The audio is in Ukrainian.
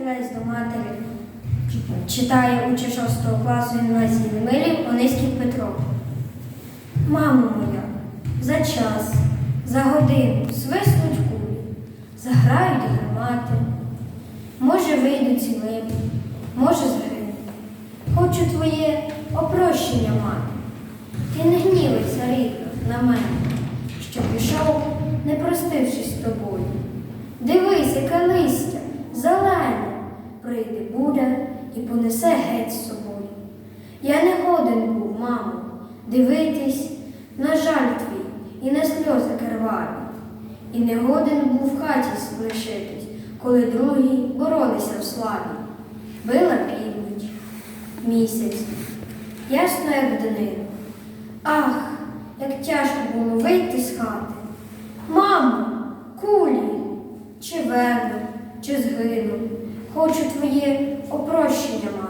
схиляюсь до матері. Читає учень 6 класу гімназії Немилів Ониський Петро. Мамо моя, за час, за годину свиснуть кулі, заграють гармати. Може, вийду цілим, може згину. Хочу твоє опрощення мати. Ти не гнівайся, рідна, на мене, що пішов, не простившись з тобою. Дивись, зелене, прийде буря і понесе геть з собою. Я не годен був, мамо, дивитись на жаль твій і на сльози керваві. І не годен був в хаті лишитись, коли другі боролися в славі. Била північ, місяць, ясно, як днину. Ах, як тяжко було вийти з хати. Мамо, кулі, чи верну, чи згину, хочу твоє опрощення мати.